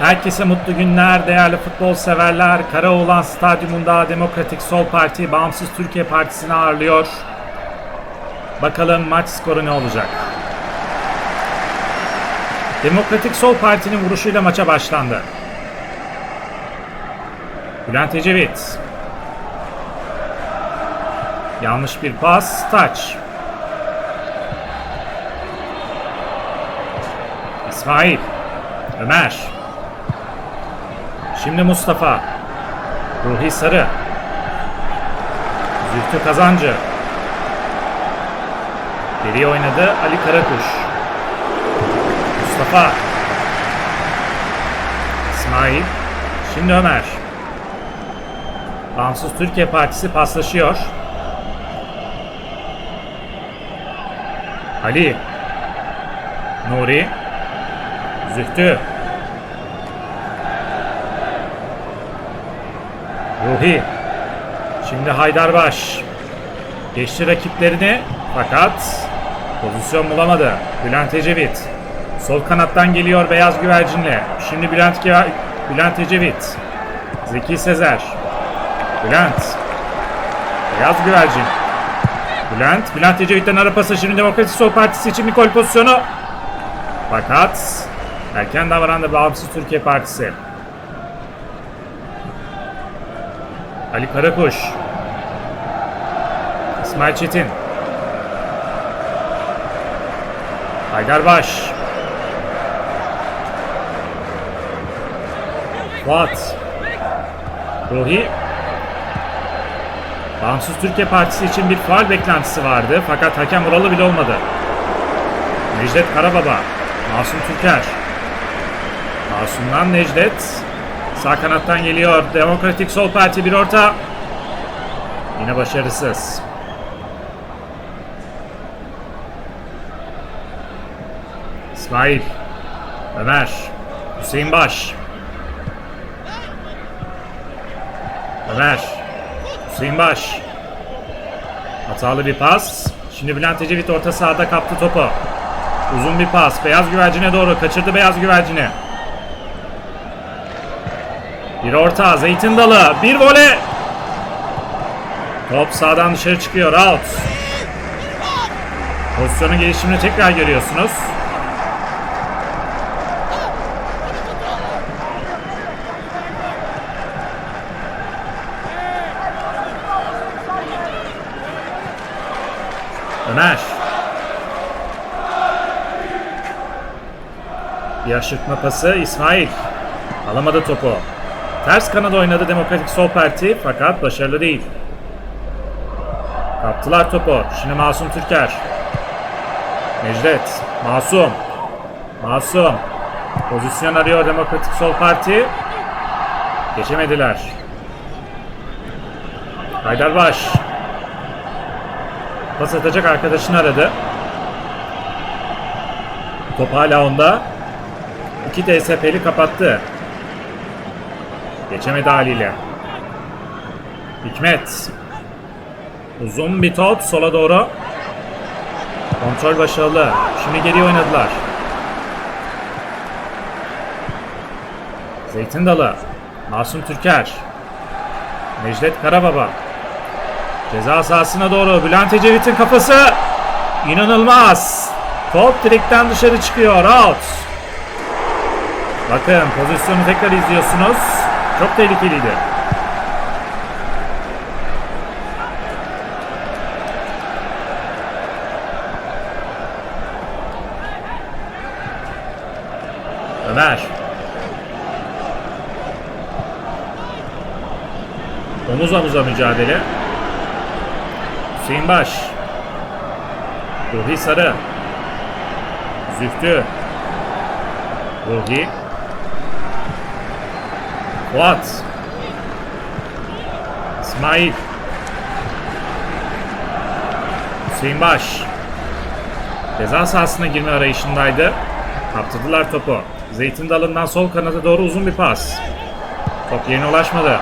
Herkese mutlu günler değerli futbol severler. Karaoğlan Stadyumunda Demokratik Sol Parti Bağımsız Türkiye Partisi'ni ağırlıyor. Bakalım maç skoru ne olacak? Demokratik Sol Parti'nin vuruşuyla maça başlandı. Bülent Ecevit. Yanlış bir pas. Taç. İsmail. Ömer. Şimdi Mustafa. Ruhi Sarı. Zühtü Kazancı. Geriye oynadı Ali Karakuş. Mustafa. İsmail. Şimdi Ömer. Bağımsız Türkiye Partisi paslaşıyor. Ali. Nuri. Zühtü. Ruhi. Şimdi Haydarbaş. Geçti rakiplerini fakat pozisyon bulamadı. Bülent Ecevit. Sol kanattan geliyor beyaz güvercinle. Şimdi Bülent, Bülent Ecevit. Zeki Sezer. Bülent. Beyaz güvercin. Bülent. Bülent Ecevit'ten ara pası. Şimdi Demokratik Sol Partisi için bir gol pozisyonu. Fakat erken davrandı Bağımsız Türkiye Partisi. Ali Karakuş. İsmail Çetin. Haydarbaş. Fuat. Ruhi. Bağımsız Türkiye Partisi için bir faal beklentisi vardı fakat hakem vuralı bile olmadı. Necdet Karababa. Masum Türker. Masum'dan Necdet. Sağ kanattan geliyor. Demokratik Sol Parti bir orta. Yine başarısız. İsmail. Ömer. Hüseyin Baş. Ömer. Hüseyin Baş. Hatalı bir pas. Şimdi Bülent Ecevit orta sahada kaptı topu. Uzun bir pas. Beyaz güvercine doğru. Kaçırdı beyaz güvercini. Bir orta. Zeytin dalı. Bir vole. Top sağdan dışarı çıkıyor. Out. Pozisyonun gelişimini tekrar görüyorsunuz. Ömer. Bir aşırtma pası İsmail. Alamadı topu. Ters kanada oynadı Demokratik Sol Parti fakat başarılı değil. Kaptılar topu. Şimdi Masum Türker. Necdet. Masum. Masum. Pozisyon arıyor Demokratik Sol Parti. Geçemediler. Haydarbaş. Pas atacak arkadaşını aradı. Top hala onda. İki DSP'li kapattı. Geçemedi haliyle. Hikmet. Uzun bir top sola doğru. Kontrol başarılı. Şimdi geri oynadılar. Zeytin Dalı. Masum Türker. Necdet Karababa. Ceza sahasına doğru Bülent Ecevit'in kafası. İnanılmaz. Top direkten dışarı çıkıyor. Out. Bakın pozisyonu tekrar izliyorsunuz. Çok tehlikeliydi. Ömer. Omuz omuza mücadele. Hüseyin Baş. Ruhi Sarı. Zühtü. Ruhi. Fuat. İsmail. Hüseyin Baş. Ceza sahasına girme arayışındaydı. Kaptırdılar topu. Zeytin dalından sol kanada doğru uzun bir pas. Top yerine ulaşmadı.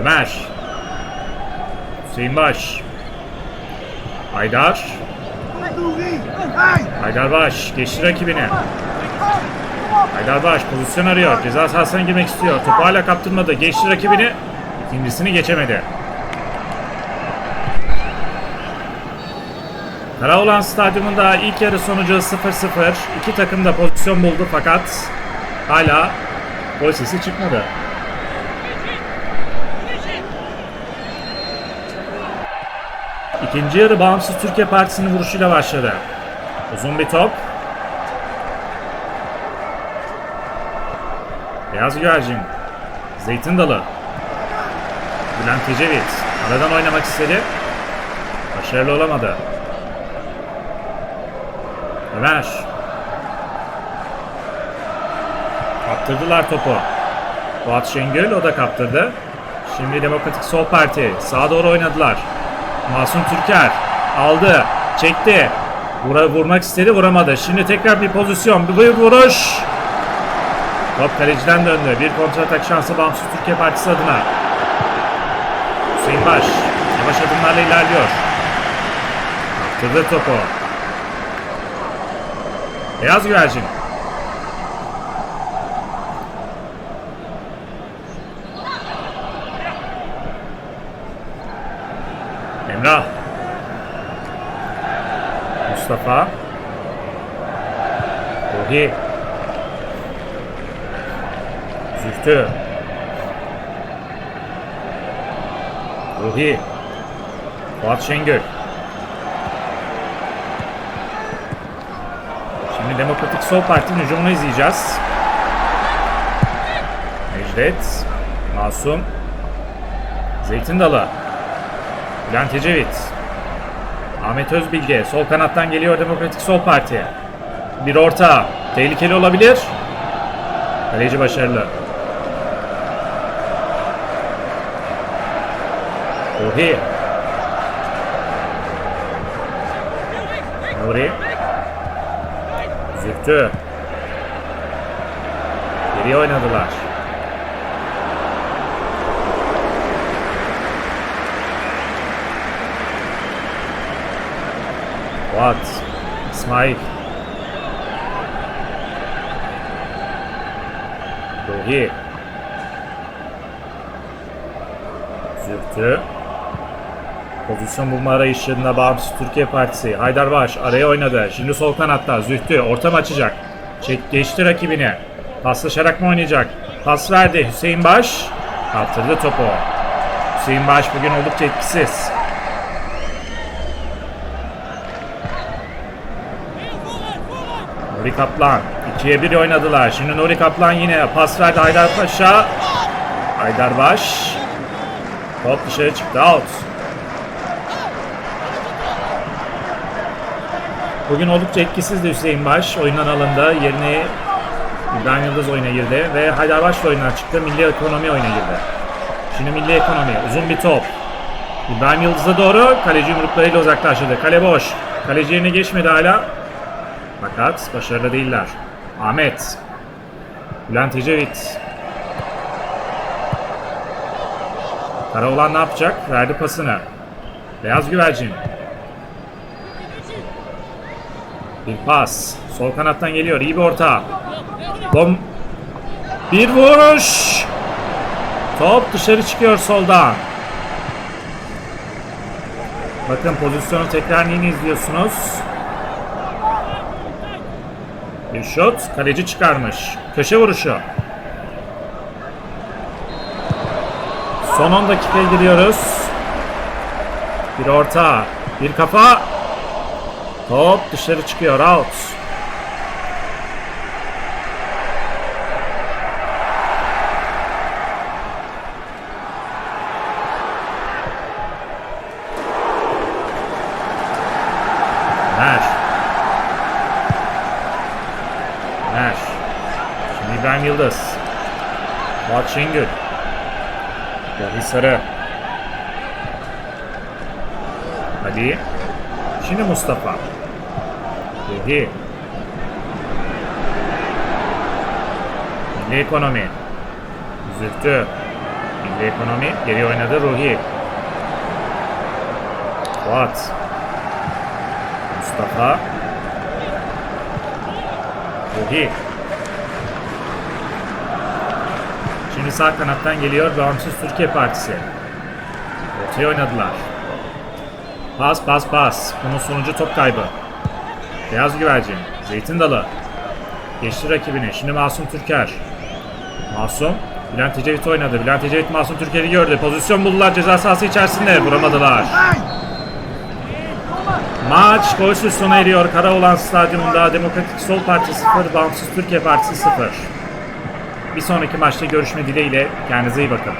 Ömer. Hüseyin Baş. Haydar. Hey! Haydarbaş geçti rakibini. Haydarbaş pozisyon arıyor. Ceza sahasına girmek istiyor. Topu hala kaptırmadı. Geçti rakibini. İkincisini geçemedi. Karaoğlan Stadyumunda ilk yarı sonucu 0-0. İki takım da pozisyon buldu fakat hala gol sesi çıkmadı. İkinci yarı Bağımsız Türkiye Partisi'nin vuruşuyla başladı. Uzun bir top. Beyaz güvercin. Zeytin dalı. Bülent Ecevit. Aradan oynamak istedi. Başarılı olamadı. Ömer. Kaptırdılar topu. Fuat Şengül o da kaptırdı. Şimdi Demokratik Sol Parti sağa doğru oynadılar. Masum Türker aldı, çekti. Vura, vurmak istedi, vuramadı. Şimdi tekrar bir pozisyon, bir vuruş. Top kaleciden döndü. Bir kontratak şansı Bağımsız Türkiye Partisi adına. Hüseyin Baş yavaş adımlarla ilerliyor. Kaptırdı topu. Beyaz güvercin. Emrah. Mustafa. Ruhi. Zühtü. Ruhi. Fuat Şengül. Şimdi Demokratik Sol Parti'nin hücumunu izleyeceğiz. Necdet. Masum. Zeytin Dalı. Bülent Ecevit. Ahmet Özbilge. Sol kanattan geliyor Demokratik Sol Parti. Bir orta. Tehlikeli olabilir. Kaleci başarılı. Ruhi. Nuri. Zühtü. Geriye oynadılar. Fuat. İsmail. Ruhi. Zühtü. Pozisyon bulma arayışında Bağımsız Türkiye Partisi. Haydarbaş araya oynadı. Şimdi sol kanatta Zühtü ortam açacak. Çek geçti rakibini. Paslaşarak mı oynayacak? Pas verdi Hüseyin Baş. Kaptırdı topu. Hüseyin Baş bugün oldukça etkisiz. Nuri Kaplan. 2'ye 1 oynadılar. Şimdi Nuri Kaplan yine pas verdi Haydarpaşa. Haydarbaş. Top dışarı çıktı. Out. Bugün oldukça etkisizdi Hüseyin Baş. Oyundan alındı. Yerine İbrahim Yıldız oyuna girdi ve Haydarbaş da oyundan çıktı. Milli Ekonomi oyuna girdi. Şimdi Milli Ekonomi. Uzun bir top. İbrahim Yıldız'a doğru kaleci yumruklarıyla uzaklaştırdı. Kale boş. Kaleci yerine geçmedi hala. Fakat başarılı değiller. Ahmet. Bülent Ecevit. Karaoğlan ne yapacak? Verdi pasını. Beyaz güvercin. Bir pas. Sol kanattan geliyor. İyi bir orta. Bom. Bir vuruş. Top dışarı çıkıyor soldan. Bakın pozisyonu tekrar yeni izliyorsunuz. Bir şut. Kaleci çıkarmış. Köşe vuruşu. Son 10 dakikaya giriyoruz. Bir orta. Bir kafa. Top dışarı çıkıyor. Out. Ver. Ver. Şimdi İbrahim Yıldız. Fuat Şengül. Yahi Sarı. Hadi. Şimdi Mustafa. Ruhi. Milli Ekonomi. Zühtü. Milli Ekonomi geri oynadı Ruhi. Fuat. Mustafa. Ruhi. Şimdi sağ kanattan geliyor Bağımsız Türkiye Partisi. Ortaya oynadılar. Pas pas pas. Bunun sonucu top kaybı. Beyaz güvercin. Zeytin dalı. Geçti rakibini. Şimdi Masum Türker. Masum. Bülent Ecevit oynadı. Bülent Ecevit Masum Türker'i gördü. Pozisyon buldular ceza sahası içerisinde. Vuramadılar. Maç golsüz sona eriyor. Karaoğlan Stadyumunda Demokratik Sol Parti 0, Bağımsız Türkiye Partisi 0. Bir sonraki maçta görüşme dileğiyle kendinize iyi bakın.